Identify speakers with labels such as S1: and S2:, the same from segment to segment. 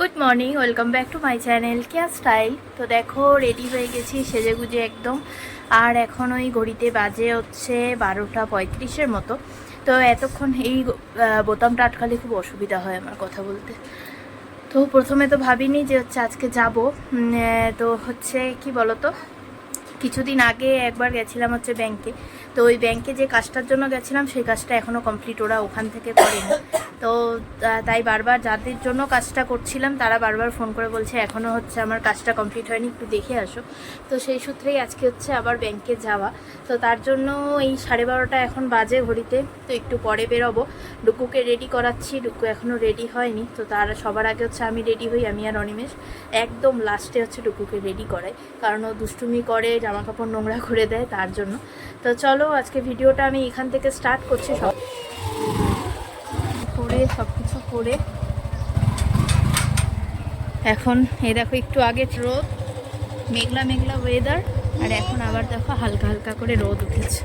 S1: Good morning welcome back to my channel Keya style তো দেখো ready হয়ে গেছি সেজে গুজে একদম। আর এখন ওই ঘড়িতে বাজে হচ্ছে বারোটা পঁয়ত্রিশের মতো। তো এতক্ষণ এই বোতামটা আটকালে খুব অসুবিধা হয় আমার কথা বলতে। তো প্রথমে তো ভাবিনি যে হচ্ছে আজকে যাব। তো হচ্ছে কি বলতো? কিছুদিন আগে একবার গেছিলাম হচ্ছে ব্যাংকে তো ওই ব্যাংকে যে কাজটার জন্য গেছিলাম, সেই কাজটা এখনও কমপ্লিট ওরা ওখান থেকে করেনি। তো তাই বারবার যাদের জন্য কাজটা করছিলাম, তারা বারবার ফোন করে বলছে এখনও হচ্ছে আমার কাজটা কমপ্লিট হয়নি, একটু দেখে আসো। তো সেই সূত্রেই আজকে হচ্ছে আবার ব্যাংকে যাওয়া। তো তার জন্য এই সাড়ে বারোটা এখন বাজে ঘড়িতে, তো একটু পরে বেরোবো। ডুকুকে রেডি করাচ্ছি, ডুকু এখনও রেডি হয়নি। তো তার সবার আগে হচ্ছে আমি রেডি হই, আমি আর অনিমেষ। একদম লাস্টে হচ্ছে ডুকুকে রেডি করাই, কারণ ও দুষ্টুমি করে জামা কাপড় নোংরা করে দেয় তার জন্য। তো চলো, আজকে ভিডিওটা আমি এখান থেকে স্টার্ট করছি সব। করে সব কিছু করে। এখন, এই দেখো, একটু আগে রোদ, মেঘলা মেঘলা ওয়েদার আর এখন আবার দেখো, হালকা হালকা করে রোদ উঠেছে।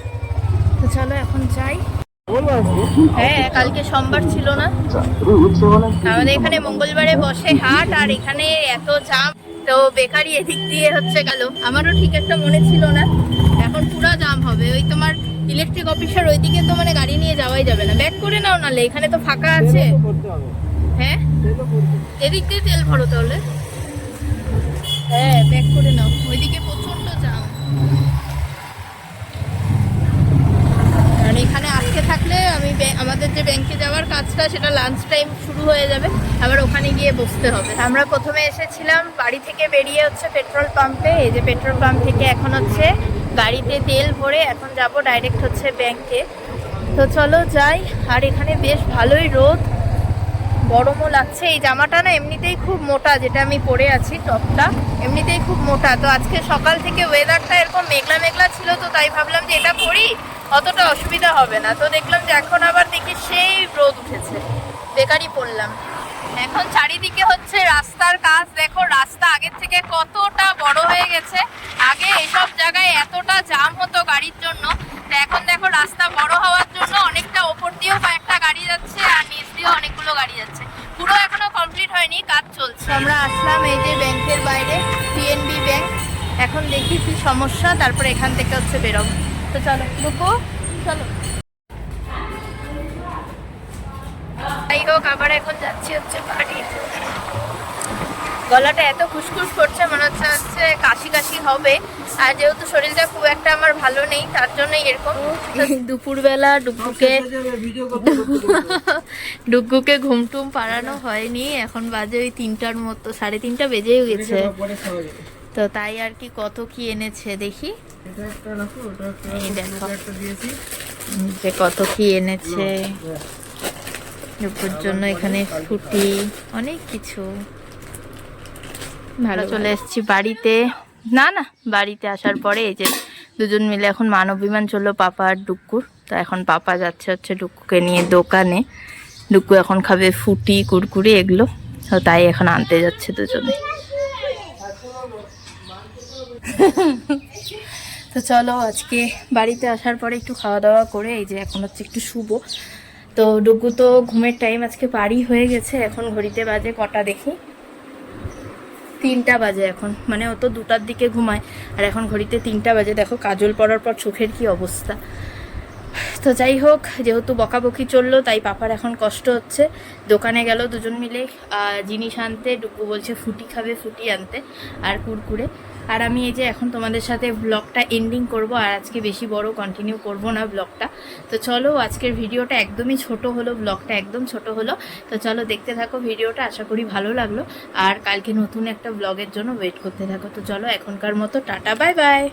S1: তো চলো, এখন যাই। হ্যাঁ কালকে সোমবার ছিল না। আমাদের এখানে মঙ্গলবারে বসে হাট, আর এখানে এত জাম। তো বেকারি এদিক দিয়ে হচ্ছে গেল। আমারও ঠিক একটা মনে ছিল না এখন পুরো জাম হবে ওই তোমার ইলেকট্রিক অফিসের ওইদিকে তো মানে গাড়ি নিয়ে যাওয়াই যাবে না। ব্যাক করে নাও নালে এখানে তো ফাঁকা আছে। হ্যাঁ? এদিক দিয়ে তেল ভরো তাহলে। হ্যাঁ ব্যাক করে নাও। ওইদিকে প্রচণ্ড জাম আর এখানে আটকে থাকলে আমি আমাদের যে ব্যাংকে যাওয়ার কাজটা সেটা লাঞ্চ টাইম শুরু হয়ে যাবে। আবার ওখানে গিয়ে বসতে হবে। আমরা প্রথমে এসেছিলাম বাড়ি থেকে বেরিয়ে হচ্ছে পেট্রোল পাম্পে এই যে পেট্রোল পাম্প থেকে এখন হচ্ছে গাড়িতে তেল ভরে এখন যাব ডাইরেক্ট হচ্ছে ব্যাংকে তো চলো যাই, আর এখানে বেশ ভালোই রোদ। গরমও লাগছে। এই জামাটা না এমনিতেই খুব মোটা, যেটা আমি পরে আছি টপটা, এমনিতেই খুব মোটা। তো আজকে সকাল থেকে ওয়েদারটা এরকম মেঘলা মেঘলা ছিল তো তাই ভাবলাম যে এটা পরি, অতটা অসুবিধা হবে না। তো দেখলাম যে এখন আবার দেখি সেই রোদ উঠেছে। বেকারই পড়লাম। এখন চারিদিকে হচ্ছে রাস্তার কাজ। দেখো রাস্তা আগের থেকে কতটা বড় হয়ে গেছে। আগে এইসব জায়গায় এতটা জাম হতো গাড়ির জন্য এখন দেখো রাস্তা বড় হওয়ার জন্য অনেকটা ওপর দিয়েও কয়েকটা গাড়ি যাচ্ছে আর নিচ দিয়েও অনেকগুলো গাড়ি যাচ্ছে। পুরো এখনও কমপ্লিট হয়নি, কাজ চলছে। আমরা আসলাম এই যে ব্যাংকের বাইরে পিএনবি ব্যাংক এখন দেখি কি সমস্যা, তারপরে এখান থেকে হচ্ছে বেরোবো। তো চলো বুকু চলো। যাই হোক, আবার এখন যাচ্ছি হচ্ছে বাড়ি। গলাটা এত খুসখুস করছে মনে হচ্ছে হচ্ছে কাশি কাশি হবে। আর যেহেতু শরীরটা খুব একটা আমার ভালো নেই তার জন্যই এরকম। দুপুরবেলা ডুগুকে ডুগুকে ঘুমটুম পাড়ানো হয়নি এখন বাজে ওই তিনটার মতো সাড়ে তিনটা বেজেই গেছে। তো তাই আর কি কত কি এনেছে দেখি। যে কত কি এনেছে। দুপুর জন্য এখানে ফুটি অনেক কিছু। ভালো চলে এসেছি বাড়িতে। না না বাড়িতে আসার পরে এই যে দুজন মিলে এখন মানব বিমান চলল পাপা আর ডুকুর তো এখন পাপা যাচ্ছে হচ্ছে ডুকুকে নিয়ে দোকানে। ডুকু এখন খাবে ফুটি কুরকুরি এগুলো। তো তাই এখন আনতে যাচ্ছে দুজনে। তো চলো আজকে বাড়িতে আসার পরে একটু খাওয়া দাওয়া করে এই যে এখন হচ্ছে একটু শুভ তো ডুগু তো ঘুমের টাইম আজকে পারি হয়ে গেছে। এখন ঘড়িতে বাজে কটা দেখি। তিনটা বাজে এখন। মানে ও তো দুটার দিকে ঘুমায়, আর এখন ঘড়িতে তিনটা বাজে। দেখো, কাজল পড়ার পর চোখের কি অবস্থা। তো যাই হোক, যেহেতু বকাবকি চলল, তাই পাপার এখন কষ্ট হচ্ছে। দোকানে গেল দুজন মিলে জিনিস আনতে। ডুকু বলছে, ফুটি খাবে, ফুটি আনতে। আর কুরকুরে। আর আমি এই যে এখন তোমাদের সাথে ব্লগটা এন্ডিং করব, আর আজকে বেশি বড় কন্টিনিউ করব না ব্লগটা তো চলো, আজকের ভিডিওটা একদমই ছোট হলো ব্লগটা একদম ছোট হলো। তো চলো, দেখতে থাকো ভিডিওটা, আশা করি ভালো লাগল। আর কালকে নতুন একটা ব্লগের জন্য ওয়েট করতে থাকো। তো চলো, এখনকার মতো টাটা বাই বাই